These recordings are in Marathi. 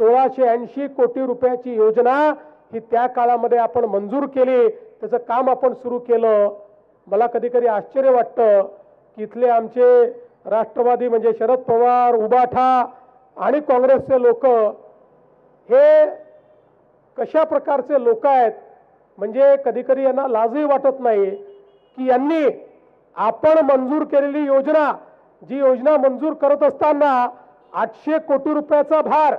सोळाशे ऐंशी कोटी रुपयाची योजना ही त्या काळामध्ये आपण मंजूर केली. त्याचं काम आपण सुरू केलं. मला कधी कधी आश्चर्य वाटतं की इथले आमचे राष्ट्रवादी म्हणजे शरद पवार उबाठा आणि काँग्रेसचे लोक हे कशा प्रकारचे लोक आहेत? म्हणजे कधीकधी यांना लाजही वाटत नाही की यांनी आपण मंजूर केलेली योजना जी योजना मंजूर करत असताना आठशे कोटी रुपयाचा भार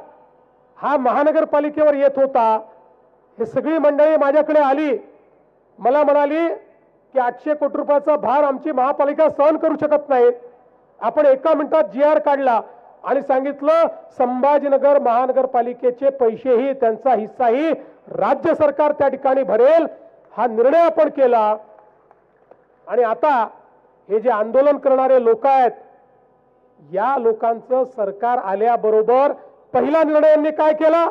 हा महानगरपालिकेवर येत होता. हे सगळी मंडळी माझ्याकडे आली. मला म्हणाली की आठशे कोटी रुपयाचा भार आमची महापालिका सहन करू शकत नाही. आपण एका मिनिटात जी आर काढला आणि सांगितलं संभाजीनगर महानगरपालिकेचे पैसेही त्यांचा हिस्साही राज्य सरकार त्या ठिकाणी भरेल. हा निर्णय आपण केला. आणि आता हे जे आंदोलन करणारे लोक आहेत या लोकांचं सरकार आल्याबरोबर पहिला निर्णय यांनी काय केला?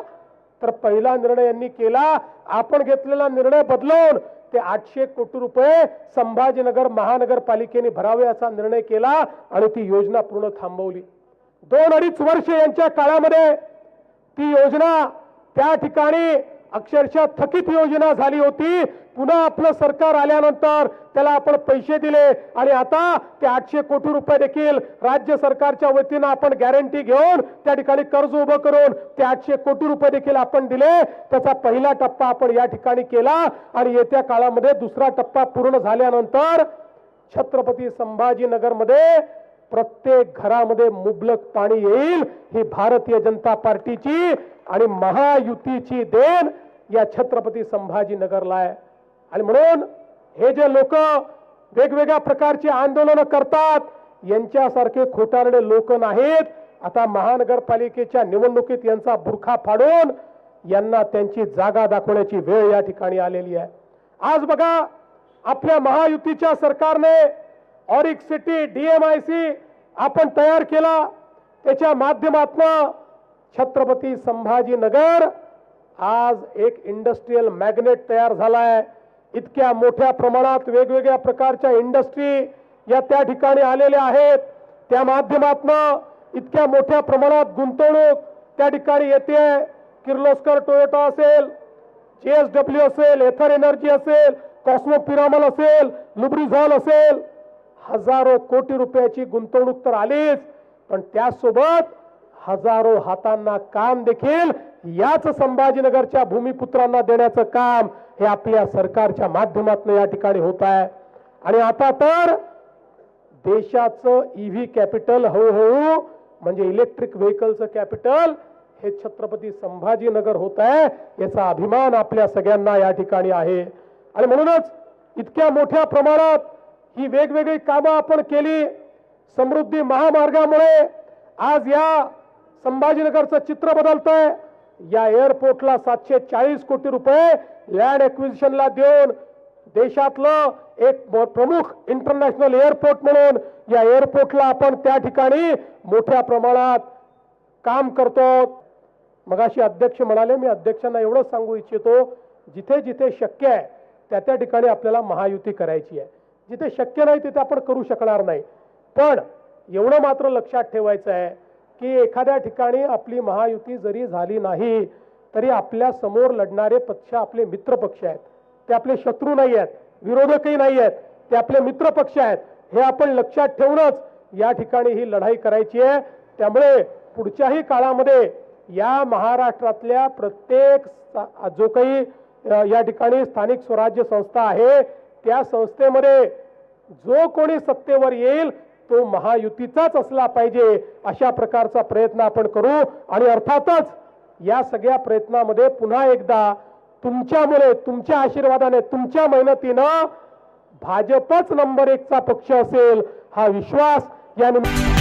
तर पहिला निर्णय यांनी केला आपण घेतलेला निर्णय बदलवून ते आठशे कोटी रुपये संभाजीनगर महानगरपालिकेने भरावे असा निर्णय केला आणि ती योजना पूर्ण थांबवली. दोन अडीच वर्ष यांच्या काळामध्ये ती योजना त्या ठिकाणी अक्षरशः थकीत योजना झाली होती. पुन्हा आपलं सरकार आल्यानंतर त्याला आपण पैसे दिले. आणि आता ते आठशे कोटी रुपये देखील राज्य सरकारच्या वतीनं आपण गॅरंटी घेऊन त्या ठिकाणी कर्ज उभं करून ते आठशे कोटी रुपये देखील आपण दिले. त्याचा पहिला टप्पा आपण या ठिकाणी केला. आणि येत्या काळामध्ये दुसरा टप्पा पूर्ण झाल्यानंतर छत्रपती संभाजीनगरमध्ये प्रत्येक घरामध्ये मुबलक पाणी येईल. ही भारतीय जनता पार्टीची आणि महायुतीची देण या छत्रपती संभाजीनगरला आहे. आणि म्हणून हे जे लोक वेगवेगळ्या प्रकारची आंदोलनं करतात यांच्यासारखे खोटारडे लोक नाहीत. आता महानगरपालिकेच्या निवडणुकीत यांचा बुरखा फाडून यांना त्यांची जागा दाखवण्याची वेळ या ठिकाणी आलेली आहे. आज बघा आपल्या महायुतीच्या सरकारने ऑरिक सिटी डीएमआयसी आपण तयार केला. त्याच्या माध्यमातून छत्रपती संभाजीनगर आज एक इंडस्ट्रीयल मॅग्नेट तयार झाला आहे इतक्या मोठ्या प्रमाणात वेगवेगळ्या प्रकारच्या इंडस्ट्री या त्या ठिकाणी आलेल्या आहेत. त्या माध्यमातून इतक्या मोठ्या प्रमाणात गुंतवणूक त्या ठिकाणी येते. किर्लोस्कर टोयोटा असेल जे एस डब्ल्यू असेल एथर एनर्जी असेल कॉस्मो पिरामल असेल लुब्रिझॉल असेल. हजारो कोटी रुपयाची गुंतवणूक तर आलीच पण त्यासोबत हजारो हातांना काम देखील याच संभाजीनगरच्या भूमिपुत्रांना देण्याचं काम हे आपल्या सरकारच्या माध्यमातून या ठिकाणी होत आहे. आणि आता तर देशाचं ईव्ही कॅपिटल हळूहळू म्हणजे इलेक्ट्रिक व्हेकलचं कॅपिटल हे छत्रपती संभाजीनगर होत आहे याचा अभिमान आपल्या सगळ्यांना या ठिकाणी आहे. आणि म्हणूनच इतक्या मोठ्या प्रमाणात ही वेगवेगळी कामं आपण केली. समृद्धी महामार्गामुळे आज या संभाजीनगरचं चित्र बदलतंय. या एअरपोर्टला सातशे चाळीस कोटी रुपये लँड एक्विजिशनला देऊन देशातलं एक प्रमुख इंटरनॅशनल एअरपोर्ट म्हणून या एअरपोर्टला आपण त्या ठिकाणी मोठ्या प्रमाणात काम करतो. मगाशी अध्यक्ष म्हणाले मी अध्यक्षांना एवढंच सांगू इच्छितो जिथे जिथे शक्य आहे त्या त्या ठिकाणी आपल्याला महायुती करायची आहे. जिथे शक्य नाही तिथे आपण करू शकणार नाही. पण एवढं मात्र लक्षात ठेवायचं आहे की एखाद्या ठिकाणी आपली महायुती जरी झाली नाही तरी आपल्यासमोर लढणारे पक्ष आपले मित्र पक्ष आहेत. ते आपले शत्रू नाही आहेत विरोधकही नाही आहेत ते आपले मित्र पक्ष आहेत. हे आपण लक्षात ठेवूनच या ठिकाणी ही लढाई करायची आहे. त्यामुळे पुढच्याही काळामध्ये या महाराष्ट्रातल्या प्रत्येक जो काही या ठिकाणी स्थानिक स्वराज्य संस्था आहे त्या संस्थेमध्ये जो कोणी सत्तेवर येईल तो महायुतीचाच असला पाहिजे अशा प्रकारचा प्रयत्न आपण करू आणि अर्थातच या सगळ्या प्रयत्नामध्ये पुन्हा एकदा तुमच्यामुळे तुमच्या आशीर्वादाने तुमच्या मेहनतीनं भाजपच नंबर एकचा पक्ष असेल हा विश्वास या निमित्त